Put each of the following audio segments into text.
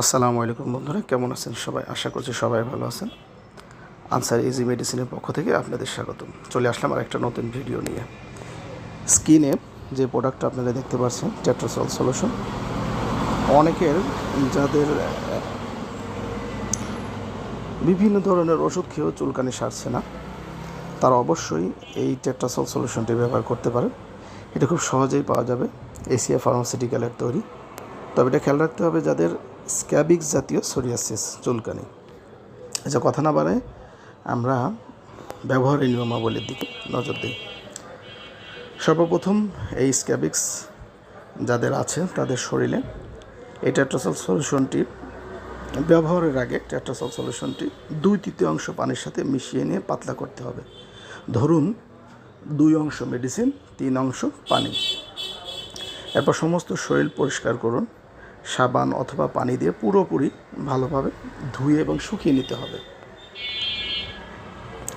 আসসালামু আলাইকুম বন্ধুরা, কেমন আছেন সবাই? আশা করছি সবাই ভালো আছেন। আনসার ইজি মেডিসিনের পক্ষ থেকে আপনাদের স্বাগতম। চলে আসলাম আর একটা নতুন ভিডিও নিয়ে। স্কিনে যে প্রোডাক্টটা আপনারা দেখতে পাচ্ছেন, টেট্রাসল সলিউশন, অনেকের যাদের বিভিন্ন ধরনের ওষুধ খেয়েও চুলকানি সারছে না, তারা অবশ্যই এই টেট্রাসল সলিউশনটি ব্যবহার করতে পারেন। এটা খুব সহজেই পাওয়া যাবে এশিয়া ফার্মাসিউটিক্যালের তৈরি। তবে এটা খেয়াল রাখতে হবে, যাদের স্ক্যাবিক্স জাতীয় সোরিয়াসিস চুলকানি। আচ্ছা কথা না বাড়ায় আমরা ব্যবহারের নিয়মাবলীর দিকে নজর দিই। সর্বপ্রথম এই স্ক্যাবিক্স যাদের আছে তাদের শরীরে এই টেট্রাসল সলিউশনটি ব্যবহারের আগে টেট্রাসল সলিউশনটি দুই তৃতীয়াংশ পানির সাথে মিশিয়ে নিয়ে পাতলা করতে হবে। ধরুন দুই অংশ মেডিসিন তিন অংশ পানি। এরপর সমস্ত শরীর পরিষ্কার করুন। সাবান অথবা পানি দিয়ে পুরোপুরি ভালোভাবে ধুয়ে এবং শুকিয়ে নিতে হবে।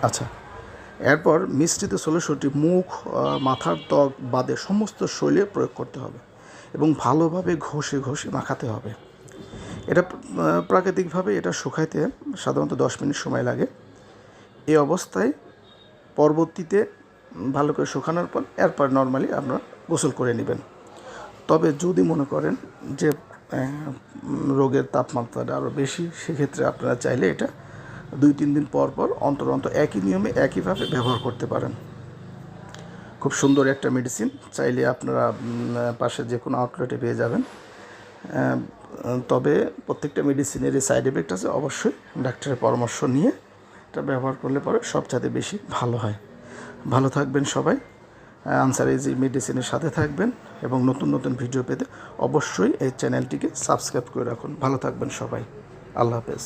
আচ্ছা এরপর মিশ্রিত সলিউশনটি মুখ মাথার ত্বক বাদে সমস্ত শরীরে প্রয়োগ করতে হবে এবং ভালোভাবে ঘষে ঘষে মাখাতে হবে। এটা প্রাকৃতিকভাবে এটা শুকাইতে সাধারণত দশ মিনিট সময় লাগে। এই অবস্থায় পরবর্তীতে ভালো করে শুকানোর পর এরপর নর্মালি আপনারা গোসল করে নেবেন। তবে যদি মনে করেন যে রোগের তাপমাত্রাটা আরও বেশি, সেক্ষেত্রে আপনারা চাইলে এটা দুই, তিন দিন পর পর অন্তর অন্তর একই নিয়মে একইভাবে ব্যবহার করতে পারেন। খুব সুন্দর একটা মেডিসিন চাইলে আপনারা পাশে যে কোনো আউটলেটে পেয়ে যাবেন। তবে প্রত্যেকটা মেডিসিনেরই সাইড এফেক্ট আছে, অবশ্যই ডাক্তারের পরামর্শ নিয়ে এটা ব্যবহার করলে পরে সবচাইতে বেশি ভালো হয়। ভালো থাকবেন সবাই। আনসার ইজি মেডিসিনের সাথে থাকবেন এবং নতুন নতুন ভিডিও পেতে অবশ্যই এই চ্যানেলটিকে সাবস্ক্রাইব করে রাখুন। ভালো থাকবেন সবাই। আল্লাহ হাফেজ।